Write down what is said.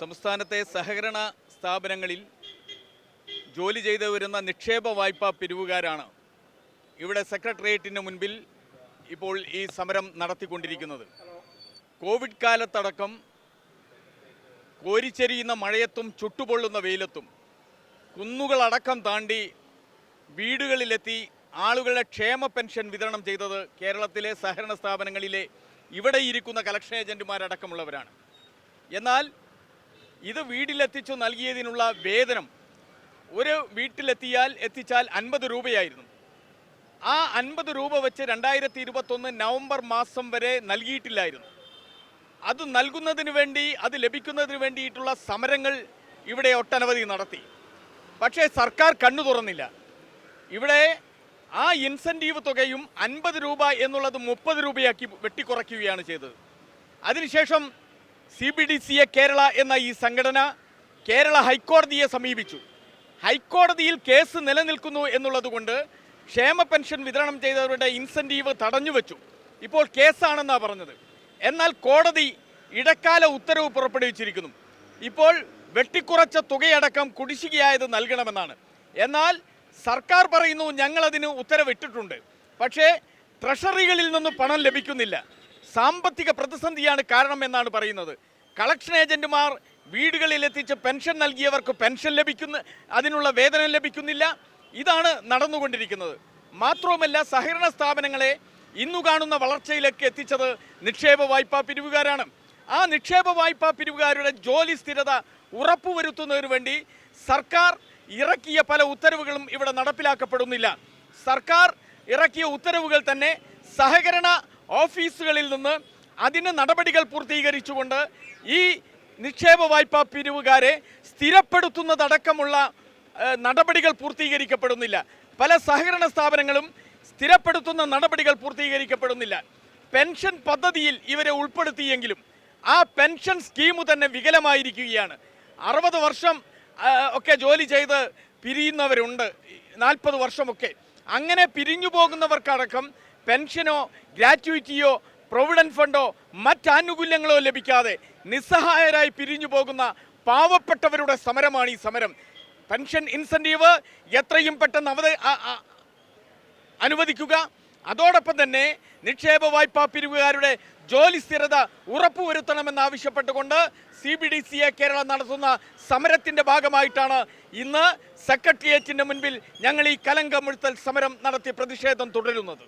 സംസ്ഥാനത്തെ സഹകരണ സ്ഥാപനങ്ങളിൽ ജോലി ചെയ്തു വരുന്ന നിക്ഷേപ വായ്പാ പിരിവുകാരാണ് ഇവിടെ സെക്രട്ടേറിയറ്റിന് മുൻപിൽ ഇപ്പോൾ ഈ സമരം നടത്തിക്കൊണ്ടിരിക്കുന്നത്. കോവിഡ് കാലത്തടക്കം കോരിച്ചെരിയുന്ന മഴയത്തും ചുട്ടുപൊള്ളുന്ന വെയിലത്തും കുന്നുകളടക്കം താണ്ടി വീടുകളിലെത്തി ആളുകളുടെ ക്ഷേമ പെൻഷൻ വിതരണം ചെയ്തത് കേരളത്തിലെ സഹകരണ സ്ഥാപനങ്ങളിലെ ഇവിടെ ഇരിക്കുന്ന കളക്ഷൻ ഏജന്റുമാരടക്കമുള്ളവരാണ് എന്നാൽ ഇത് വീട്ടിലെത്തിച്ചു നൽകിയതിനുള്ള വേതനം ഒരു വീട്ടിലെത്തിയാൽ എത്തിച്ചാൽ അൻപത് രൂപയായിരുന്നു. ആ അൻപത് രൂപ വെച്ച് രണ്ടായിരത്തി ഇരുപത്തൊന്ന് നവംബർ മാസം വരെ നൽകിയിട്ടില്ലായിരുന്നു. അത് നൽകുന്നതിന് വേണ്ടി അത് ലഭിക്കുന്നതിന് വേണ്ടിയിട്ടുള്ള സമരങ്ങൾ ഇവിടെ ഒട്ടനവധി നടത്തി. പക്ഷേ സർക്കാർ കണ്ണു തുറന്നില്ല. ഇവിടെ ആ ഇൻസെന്റീവ് തുകയും അൻപത് രൂപ എന്നുള്ളത് മുപ്പത് രൂപയാക്കി വെട്ടിക്കുറയ്ക്കുകയാണ് ചെയ്തത്. അതിനുശേഷം C B D C A Kerala എന്ന ഈ സംഘടന കേരള ഹൈക്കോടതിയെ സമീപിച്ചു. ഹൈക്കോടതിയിൽ കേസ് നിലനിൽക്കുന്നു എന്നുള്ളതുകൊണ്ട് ക്ഷേമ പെൻഷൻ വിതരണം ചെയ്തവരുടെ ഇൻസെന്റീവ് തടഞ്ഞു വെച്ചു. ഇപ്പോൾ കേസാണെന്നാണ് പറഞ്ഞത്. എന്നാൽ കോടതി ഇടക്കാല ഉത്തരവ് പുറപ്പെടുവിച്ചിരിക്കുന്നു. ഇപ്പോൾ വെട്ടിക്കുറച്ച തുകയടക്കം കുടിശ്ശികയായത് നൽകണമെന്നാണ്. എന്നാൽ സർക്കാർ പറയുന്നു ഞങ്ങളതിന് ഉത്തരവിട്ടിട്ടുണ്ട്. പക്ഷേ ട്രഷറികളിൽ നിന്ന് പണം ലഭിക്കുന്നില്ല. സാമ്പത്തിക പ്രതിസന്ധിയാണ് കാരണം എന്നാണ് പറയുന്നത്. കളക്ഷൻ ഏജന്റുമാർ വീടുകളിൽ എത്തിച്ച് പെൻഷൻ നൽകിയവർക്ക് പെൻഷൻ ലഭിക്കുന്ന അതിനുള്ള വേതനം ലഭിക്കുന്നില്ല. ഇതാണ് നടന്നുകൊണ്ടിരിക്കുന്നത്. മാത്രവുമല്ല സഹകരണ സ്ഥാപനങ്ങളെ ഇന്നു കാണുന്ന വളർച്ചയിലേക്ക് എത്തിച്ചത് നിക്ഷേപ വായ്പാ പിരിവുകാരാണ്. ആ നിക്ഷേപ വായ്പാ പിരിവുകാരുടെ ജോലി സ്ഥിരത ഉറപ്പുവരുത്തുന്നതിന് വേണ്ടി സർക്കാർ ഇറക്കിയ പല ഉത്തരവുകളും ഇവിടെ നടപ്പിലാക്കപ്പെടുന്നില്ല. സർക്കാർ ഇറക്കിയ ഉത്തരവുകൾ തന്നെ സഹകരണ ഓഫീസുകളിൽ നിന്ന് അതിന് നടപടികൾ പൂർത്തീകരിച്ചുകൊണ്ട് ഈ നിക്ഷേപ വായ്പാ പിരിവുകാരെ സ്ഥിരപ്പെടുത്തുന്നതടക്കമുള്ള നടപടികൾ പൂർത്തീകരിക്കപ്പെടുന്നില്ല. പല സഹകരണ സ്ഥാപനങ്ങളും സ്ഥിരപ്പെടുത്തുന്ന നടപടികൾ പൂർത്തീകരിക്കപ്പെടുന്നില്ല. പെൻഷൻ പദ്ധതിയിൽ ഇവരെ ഉൾപ്പെടുത്തിയെങ്കിലും ആ പെൻഷൻ സ്കീം തന്നെ വികലമായിരിക്കുകയാണ്. അറുപത് വർഷം ഒക്കെ ജോലി ചെയ്ത് പിരിയുന്നവരുണ്ട്. നാൽപ്പത് വർഷമൊക്കെ. അങ്ങനെ പിരിഞ്ഞു പോകുന്നവർക്കടക്കം പെൻഷനോ ഗ്രാറ്റുവിറ്റിയോ പ്രൊവിഡന്റ് ഫണ്ടോ മറ്റാനുകൂല്യങ്ങളോ ലഭിക്കാതെ നിസ്സഹായരായി പിരിഞ്ഞു പോകുന്ന പാവപ്പെട്ടവരുടെ സമരമാണ് ഈ സമരം. പെൻഷൻ ഇൻസെന്റീവ് എത്രയും പെട്ടെന്ന് അവത അനുവദിക്കുക. അതോടൊപ്പം തന്നെ നിക്ഷേപ വായ്പാ പിരിവുകാരുടെ ജോലി സ്ഥിരത ഉറപ്പുവരുത്തണമെന്നാവശ്യപ്പെട്ടുകൊണ്ട് C B D C A Kerala നടത്തുന്ന സമരത്തിന്റെ ഭാഗമായിട്ടാണ് ഇന്ന് സെക്രട്ടേറിയറ്റിന്റെ മുൻപിൽ ഞങ്ങൾ ഈ കലങ്കമുഴുത്തൽ സമരം നടത്തി പ്രതിഷേധം തുടരുന്നത്.